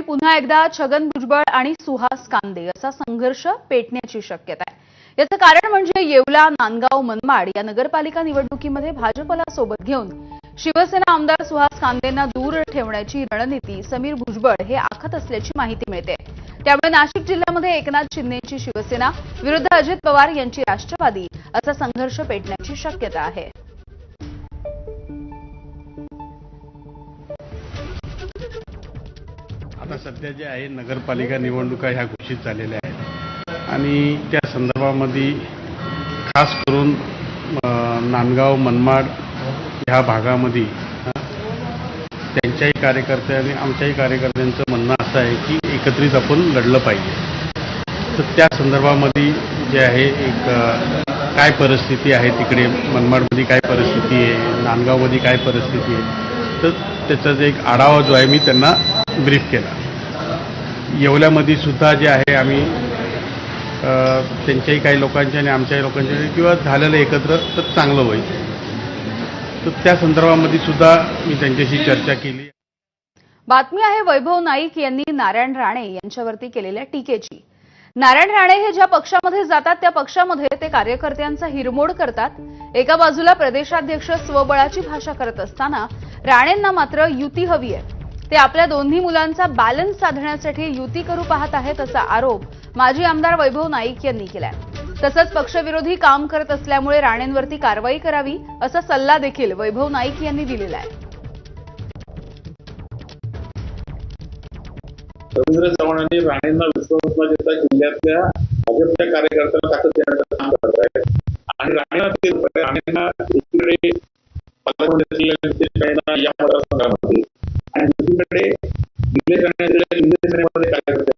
आगामी पुन्हा एकदा छगन भुजबळ आणि सुहास कांदे असा संघर्ष पेटण्याची शक्यता आहे. याचं कारण म्हणजे येवला नांदगाव मनमाड या नगरपालिका निवडणुकीमध्ये भाजपला सोबत घेऊन शिवसेना आमदार सुहास कांदेंना दूर ठेवण्याची रणनीती समीर भुजबळ हे आखत असल्याची माहिती मिळते. त्यामुळे नाशिक जिल्ह्यामध्ये एकनाथ शिंदेची शिवसेना विरुद्ध अजित पवार यांची राष्ट्रवादी असा संघर्ष पेटण्याची शक्यता आहे. आता सध्या जे आहे नगरपालिका निवडणुका ह्या घोषित झालेल्या आहेत. आणि त्या संदर्भामध्ये खास करून नांदगाव मनमाड ह्या भागामध्ये त्यांच्याही कार्यकर्ते आणि आमच्याही कार्यकर्त्यांचं म्हणणं असं आहे की एकत्रित आपण लढलं पाहिजे. तर त्या संदर्भामध्ये जे आहे एक काय परिस्थिती आहे तिकडे मनमाडमध्ये काय परिस्थिती आहे नांदगावमध्ये काय परिस्थिती आहे तर त्याचा जे एक आढावा जो आहे मी त्यांना ब्रीफ केला. येवल्यामध्ये सुद्धा जे आहे आम्ही त्यांच्याही काही लोकांच्या आणि आमच्याही लोकांच्या किंवा झालेलं एकत्र तर चांगलं होईल. तर त्या संदर्भामध्ये सुद्धा मी त्यांच्याशी चर्चा केली. बातमी आहे वैभव नाईक यांनी नारायण राणे यांच्यावरती केलेल्या टीकेची. नारायण राणे हे ज्या पक्षामध्ये जातात त्या पक्षामध्ये ते कार्यकर्त्यांचा हिरमोड करतात. एका बाजूला प्रदेशाध्यक्ष स्वबळाची भाषा करत असताना राणेंना मात्र युती हवी आहे. ते आपल्या दोन्ही मुलांचा बॅलन्स साधण्यासाठी युती करू पाहत आहेत असा आरोप माजी आमदार वैभव नाईक यांनी केलाय. तसंच पक्षविरोधी काम करत असल्यामुळे राणेंवरती कारवाई करावी असा सल्ला देखील वैभव नाईक यांनी दिलेला आहे. रवींद्र चव्हाणांनी राणेंना विश्वासला देता जिल्ह्यातल्या भाजपच्या कार्यकर्त्यांना ताकद देण्याचं काम करत आहे आणि राणेंना ते राणेंना एकीकडे पालकमंत्री राणेंना या मतदारसंघामध्ये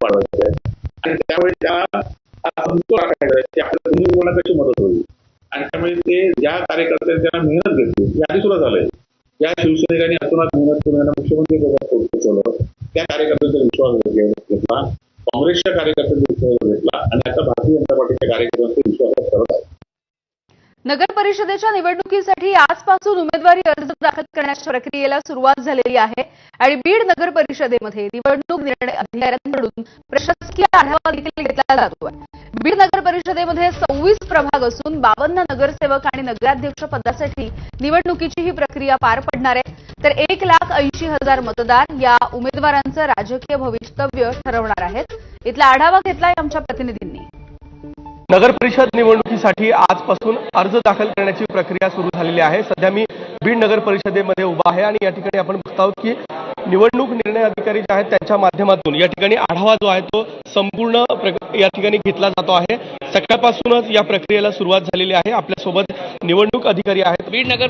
पाळवायचे आहेत आणि त्यामुळे त्या समतोल राखायचा आहे आपल्या दोन्ही कशी मदत होईल. आणि त्यामुळे ते ज्या कार्यकर्त्यांनी त्यांना मेहनत घेतली हे आधी सुद्धा झालंय. ज्या शिवसैनिकांनी अतोनात मेहनत करून यांना मुख्यमंत्री पदावर पोहोचवलं त्या कार्यकर्त्यांचा विश्वास घेतला. काँग्रेसच्या कार्यकर्त्यांचा विश्वास घेतला आणि आता भारतीय जनता पार्टीच्या कार्यकर्त्यांचा विश्वास करत आहे नगर परिषदेच्या निवडणुकीसाठी आजपासून उमेदवारी अर्ज दाखल करण्याच्या प्रक्रियेला सुरुवात झालेली आहे आणि बीड नगर परिषदेमध्ये निवडणूक निर्णय अधिकाऱ्यांकडून प्रशासकीय आढावा देखील घेतला जातो बीड नगर परिषदेमध्ये सव्वीस प्रभाग असून बावन्न नगरसेवक आणि नगराध्यक्ष पदासाठी निवडणुकीची ही प्रक्रिया पार पडणार आहे. तर एक लाख ऐंशी हजार मतदार या उमेदवारांचं राजकीय भवितव्य ठरवणार आहेत. इथला आढावा घेतलाय आमच्या प्रतिनिधींनी. नगर परिषद निवडणुकीसाठी आजपासून अर्ज दाखल करण्याची प्रक्रिया सुरू झालेली आहे. सध्या मी बीड नगर परिषदेमध्ये उभा आहे आणि या ठिकाणी आपण बघत आहोत की निवडणूक निर्णय अधिकारी जे आहेत त्यांच्या माध्यमातून या ठिकाणी आढावा जो आहे तो संपूर्ण प्र- या ठिकाणी घेतला जातो आहे. सकाळपासूनच या प्रक्रियेला सुरुवात झालेली आहे. आपल्यासोबत निवडणूक अधिकारी आहेत. बीड नगर